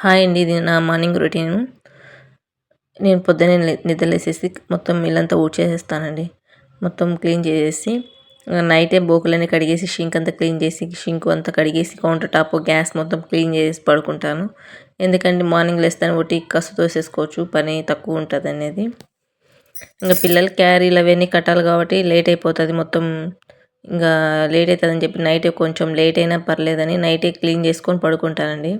Hi అండి ఇది నా మార్నింగ్ రొటీన్. నేను పొద్దున్నే నిద్రలేసేసి మొత్తం ఇల్లంతా ఊడ్చేసేస్తానండి. మొత్తం క్లీన్ చేసేసి నైటే బోకులన్నీ కడిగేసి షింక్ అంతా క్లీన్ చేసి షింక్ అంతా కడిగేసి కౌంటర్ టాప్ గ్యాస్ మొత్తం క్లీన్ చేసి పడుకుంటాను. ఎందుకంటే మార్నింగ్ లేస్తాను ఒకటి కసు తోసేసుకోవచ్చు పని తక్కువ ఉంటుంది అనేది. ఇంకా పిల్లలు క్యారీలు అవన్నీ కట్టాలి కాబట్టి లేట్ అయిపోతుంది మొత్తం. ఇంకా లేట్ అవుతుందని చెప్పి నైటే కొంచెం లేట్ అయినా పర్లేదని నైటే క్లీన్ చేసుకొని పడుకుంటానండి.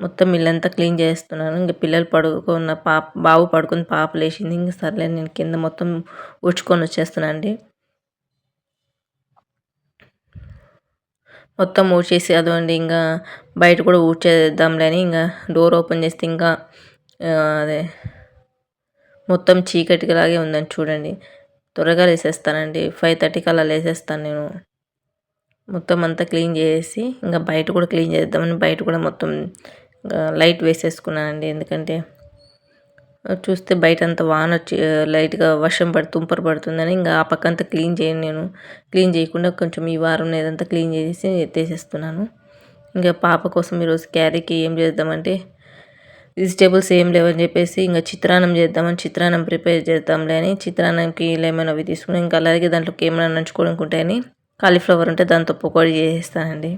మొత్తం ఇల్లంతా క్లీన్ చేస్తున్నాను. ఇంక పిల్లలు పడుకున్న పాప బాబు పడుకుని పాప లేచింది. ఇంక సర్లే నేను కింద మొత్తం ఊడ్చుకొని వచ్చేస్తున్నా అండి. మొత్తం ఊడ్చేసి అదోండి ఇంకా బయట కూడా ఊడ్చేద్దాంలే అని ఇంకా డోర్ ఓపెన్ చేస్తే ఇంకా అదే మొత్తం చీకటిలాగే ఉందని చూడండి. త్వరగా లేసేస్తానండి. ఫైవ్ థర్టీకి అలా లేసేస్తాను నేను. మొత్తం అంతా క్లీన్ చేసి ఇంకా బయట కూడా క్లీన్ చేద్దామని బయట కూడా మొత్తం లైట్ వేసేసుకున్నానండి. ఎందుకంటే చూస్తే బయట అంతా వాన వచ్చి లైట్గా వర్షం పడి తుంపర పడుతుందని ఇంకా ఆ పక్కంతా క్లీన్ చేయను నేను. క్లీన్ చేయకుండా కొంచెం ఈ వారం ఏదంతా క్లీన్ చేసి ఎత్తేసేస్తున్నాను ఇంకా పాప కోసం ఈరోజు క్యారీకి ఏం చేద్దామంటే వెజిటేబుల్స్ ఏం లేవని చెప్పేసి ఇంకా చిత్రాన్నం చేద్దామని చిత్రాన్నం ప్రిపేర్ చేద్దాంలే అని చిత్రాన్నంకి ఏమైనా అవి తీసుకుని ఇంకా అలాగే దాంట్లోకి ఏమైనా నంచుకోవడానికి ఉంటాయని కాలీఫ్లవర్ ఉంటే దాంతో పకోడీ చేసేస్తానండి.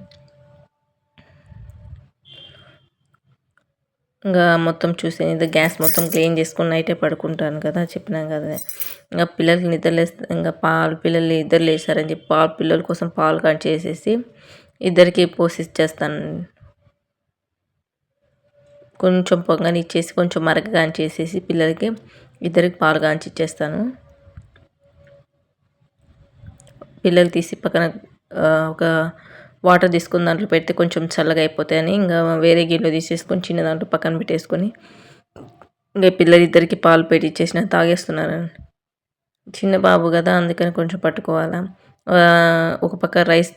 ఇంకా మొత్తం చూసి ఇది గ్యాస్ మొత్తం క్లీన్ చేసుకుని నైటే పడుకుంటాను కదా చెప్పినాం కదా. ఇంకా పిల్లలకి నిద్రలేస్తే ఇంకా పాలు పిల్లలు ఇద్దరు లేచారని చెప్పి పాలు పిల్లల కోసం పాలు కట్ చేసేసి ఇద్దరికి పోసి ఇచ్చేస్తాను కొంచెం పొంగని ఇచ్చేసి కొంచెం మరగ చేసేసి పిల్లలకి ఇద్దరికి పాలు కాంచి ఇచ్చేస్తాను. పిల్లలు తీసి పక్కన ఒక వాటర్ తీసుకుని దాంట్లో పెడితే కొంచెం చల్లగా అయిపోతాయని ఇంకా వేరే గిన్నెలో తీసేసుకొని చిన్న దాంట్లో పక్కన పెట్టేసుకొని ఇంకా పిల్లలిద్దరికి పాలు పెట్టి ఇచ్చేసిన తాగేస్తున్నారు చిన్న బాబు కదా అందుకని కొంచెం పట్టుకోవాలా. ఒక పక్క రైస్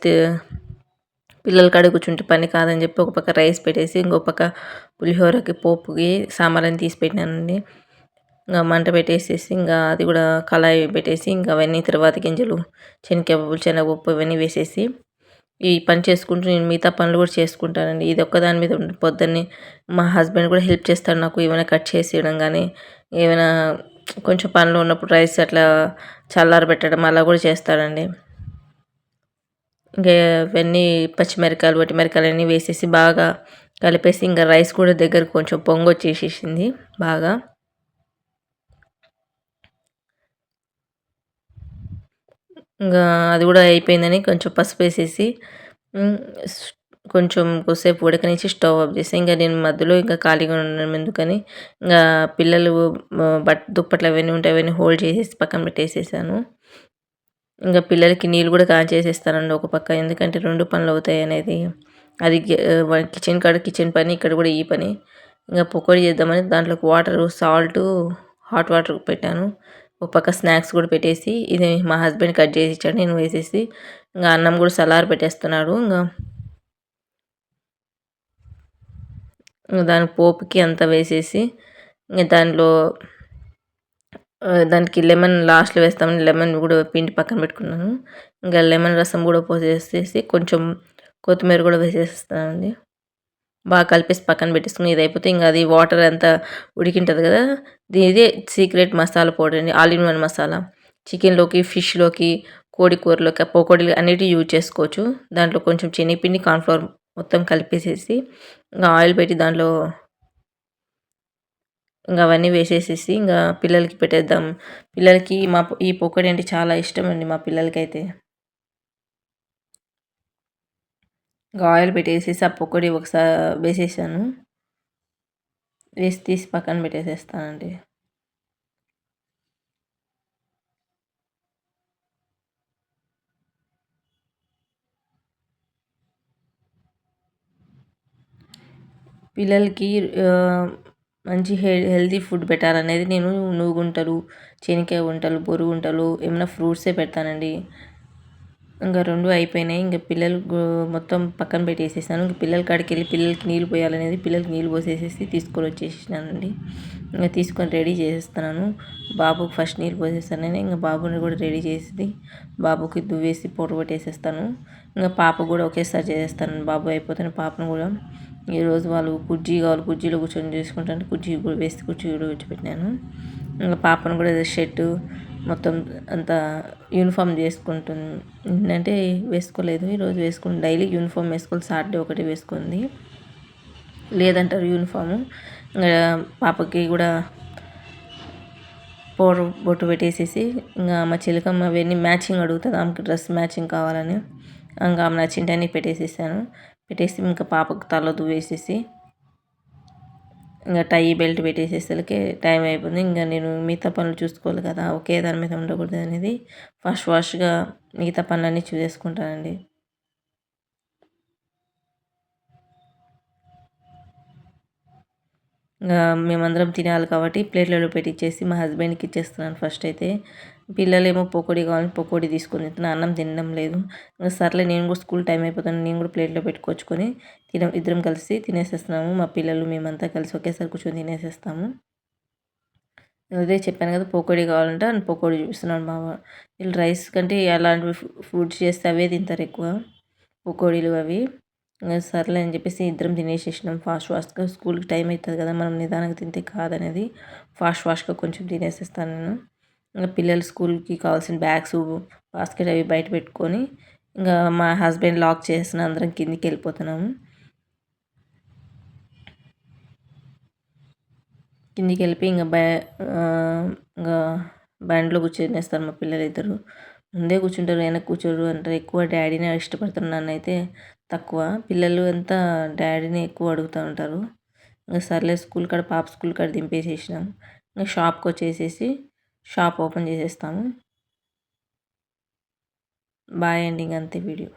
పిల్లల కాడ కూర్చుంటే పని కాదని చెప్పి ఒక పక్క రైస్ పెట్టేసి ఇంకో పక్క పులిహోరకి పోపుకి సాంబార్ని తీసి పెట్టినానండి. ఇంకా మంట పెట్టేసేసి ఇంకా అది కూడా కళాయి పెట్టేసి ఇంకా అవన్నీ తర్వాత గింజలు శనగపప్పు శనగపప్పు ఇవన్నీ వేసేసి ఈ పని చేసుకుంటూ నేను మిగతా పనులు కూడా చేసుకుంటానండి. ఇది ఒక్కదాని మీద పొద్దున్నే మా హస్బెండ్ కూడా హెల్ప్ చేస్తాడు నాకు. ఏమైనా కట్ చేసి ఇవ్వడం కానీ ఏమైనా కొంచెం పనులు ఉన్నప్పుడు రైస్ అట్లా చల్లార పెట్టడం అలా కూడా చేస్తాడండి. ఇంకా ఇవన్నీ పచ్చిమిరకాయలు వట్టిమిరకాయలు అన్నీ వేసేసి బాగా కలిపేసి ఇంకా రైస్ కూడా దగ్గర కొంచెం పొంగు వచ్చేసేసింది బాగా. ఇంకా అది కూడా అయిపోయిందని కొంచెం పసుపు వేసేసి కొంచెం కొద్దిసేపు ఉడకనిచ్చి స్టవ్ ఆఫ్ చేసి. ఇంకా నేను మధ్యలో ఇంకా ఖాళీగా ఉండడం ఎందుకని ఇంకా పిల్లలు బట్ దుప్పట్లు అవన్నీ ఉంటాయి అవన్నీ హోల్డ్ చేసేసి పక్కన పెట్టేసేసాను. ఇంకా పిల్లలకి నీళ్ళు కూడా కాంచేసేస్తానండి ఒక పక్క ఎందుకంటే రెండు పనులు అవుతాయి అనేది. అది కిచెన్ కాడ కిచెన్ పని ఇక్కడ కూడా ఈ పని. ఇంకా పకోడీ చేద్దామని దాంట్లోకి వాటర్ సాల్ట్ హాట్ వాటర్ పెట్టాను. ఒక పక్క స్నాక్స్ కూడా పెట్టేసి ఇది మా హస్బెండ్ కట్ చేసి ఇచ్చాడు నేను వేసేసి ఇంకా అన్నం కూడా సలార్ పెట్టేస్తున్నాడు ఇంకా దాని పోపుకి అంతా వేసేసి ఇంకా దానిలో దానికి లెమన్ లాస్ట్లో వేస్తామని లెమన్ కూడా పిండి పక్కన పెట్టుకున్నాను. ఇంకా లెమన్ రసం కూడా పోసేసేసి కొంచెం కొత్తిమీర కూడా వేసేస్తానండి. బాగా కలిపేసి పక్కన పెట్టేసుకుని ఇది అయిపోతే ఇంకా అది వాటర్ అంతా ఉడికింటుంది కదా? ఇదే సీక్రెట్ మసాలా పౌడర్ అండి. All in one masala. చికెన్లోకి ఫిష్లోకి కోడి కూరలోకి పకోడీలు అన్నిటి యూజ్ చేసుకోవచ్చు. దాంట్లో కొంచెం శనగపిండి కార్న్ఫ్లవర్ మొత్తం కలిపేసేసి ఇంకా ఆయిల్ పెట్టి దాంట్లో ఇంకా అవన్నీ వేసేసేసి ఇంకా పిల్లలకి పెట్టేద్దాం. పిల్లలకి మా ఈ పొక్కడి అంటే చాలా ఇష్టం అండి మా పిల్లలకైతే. ఇంకా ఆయిల్ పెట్టేసేసి ఆ పొక్కడి ఒకసారి వేసేసాను. వేసి తీసి పక్కన పెట్టేసేస్తానండి. పిల్లలకి మంచి హె హెల్తీ ఫుడ్ పెట్టాలనేది నేను నూగుంటలు శనగకాయ గుంటలు బొరుగుంటలు ఏమైనా ఫ్రూట్సే పెడతానండి. ఇంకా రెండు అయిపోయినాయి. ఇంకా పిల్లలు మొత్తం పక్కన పెట్టేసేసాను ఇంక పిల్లల కాడికి వెళ్ళి పిల్లలకి నీళ్ళు పోయాలనేది పిల్లలకి నీళ్ళు పోసేసేసి తీసుకొని వచ్చేసినానండి. ఇంకా తీసుకొని రెడీ చేసేస్తున్నాను. బాబుకి ఫస్ట్ నీళ్ళు పోసేస్తాను నేను. ఇంకా బాబుని కూడా రెడీ చేసి బాబుకి దువ్వేసి పొట్టు కొట్టేసేస్తాను. ఇంకా పాప కూడా ఒకేసారి చేసేస్తాను. బాబు అయిపోతాను పాపను కూడా. ఈరోజు వాళ్ళు కుర్జీ కావాలి. కుర్జీలో కూర్చొని చేసుకుంటాను. కుర్జీ కూడా వేసి కుర్చీ కూడా పెట్టాను ఇంకా పాపను కూడా ఏదో షర్టు మొత్తం అంతా యూనిఫామ్ చేసుకుంటుంది. అంటే వేసుకోలేదు. ఈరోజు వేసుకుని డైలీ యూనిఫామ్ వేసుకోవాలి. సాటర్డే ఒకటి వేసుకుంది. లేదంటారు యూనిఫాము. పాపకి కూడా పౌడర్ బొట్టు పెట్టేసేసి ఇంకా మా చిలకమ్మ అవన్నీ మ్యాచింగ్ అడుగుతుంది. ఆమెకి డ్రెస్ మ్యాచింగ్ కావాలని. ఇంకా ఆమె నచ్చింటని పెట్టేసేసాను. పెట్టేసి ఇంకా పాపకు తల దువ్వేసేసి ఇంకా టై బెల్ట్ పెట్టేసేసరికి టైం అయిపోయింది. ఇంకా నేను మిగతా పనులు చూసుకోవాలి కదా ఒకే దాని మీద ఉండకూడదు అనేది ఫాస్ట్ ఫాస్ట్గా మిగతా పనులన్నీ చూసేసుకుంటానండి. ఇంకా మేమందరం తినాలి కాబట్టి ప్లేట్లలో పెట్టించేసి మా హస్బెండ్కి ఇచ్చేస్తున్నాను ఫస్ట్ అయితే. పిల్లలేమో పకోడీ కావాలని పకోడీ తీసుకొని తింటున్నా అన్నం తినడం లేదు. ఇంకా సర్లే నేను కూడా స్కూల్ టైం అయిపోతాను నేను కూడా ప్లేట్లో పెట్టుకొచ్చుకొని తిన ఇద్దరం కలిసి తినేసేస్తున్నాము. మా పిల్లలు మేమంతా కలిసి ఒకేసారి కూర్చొని తినేసేస్తాము. అదే చెప్పాను కదా పకోడీ కావాలంటే అని పకోడీ చూపిస్తున్నాడు మా వీళ్ళు రైస్ కంటే అలాంటివి ఫుడ్స్ చేస్తే అవే తింటారు ఎక్కువ పకోడీలు అవి. సర్లే అని చెప్పేసి ఇద్దరం తినేసేసినాం. ఫాస్ట్ ఫాస్ట్గా స్కూల్కి టైం అవుతుంది కదా మనం నిదానంగా తింటే కాదనేది. ఫాస్ట్ ఫాస్ట్గా కొంచెం తినేసేస్తాను నేను. పిల్లలు స్కూల్కి కావాల్సిన బ్యాగ్స్ బాస్కెట్ అవి బయట పెట్టుకొని ఇంకా మా హస్బెండ్ లాక్ చేసిన అందరం కిందికి వెళ్ళిపోతున్నాము. కిందికి వెళ్ళిపోయి ఇంకా బ ఇంకా బండ్లో కూర్చొనేస్తారు మా పిల్లలు ఇద్దరు. ముందే కూర్చుంటారు వెనక కూర్చోరు అంటారు. ఎక్కువ డాడీనే ఇష్టపడతారు నన్ను అయితే తక్కువ. పిల్లలు అంతా డాడీని ఎక్కువ అడుగుతూ ఉంటారు. ఇంకా సర్లే స్కూల్ కాడ పాప స్కూల్ కాడ దింపేసేసినాం. ఇంకా షాప్కి వచ్చేసేసి షాప్ ఓపెన్ చేసేస్తాము బాయ్ అండి ఇంక అంతే వీడియో.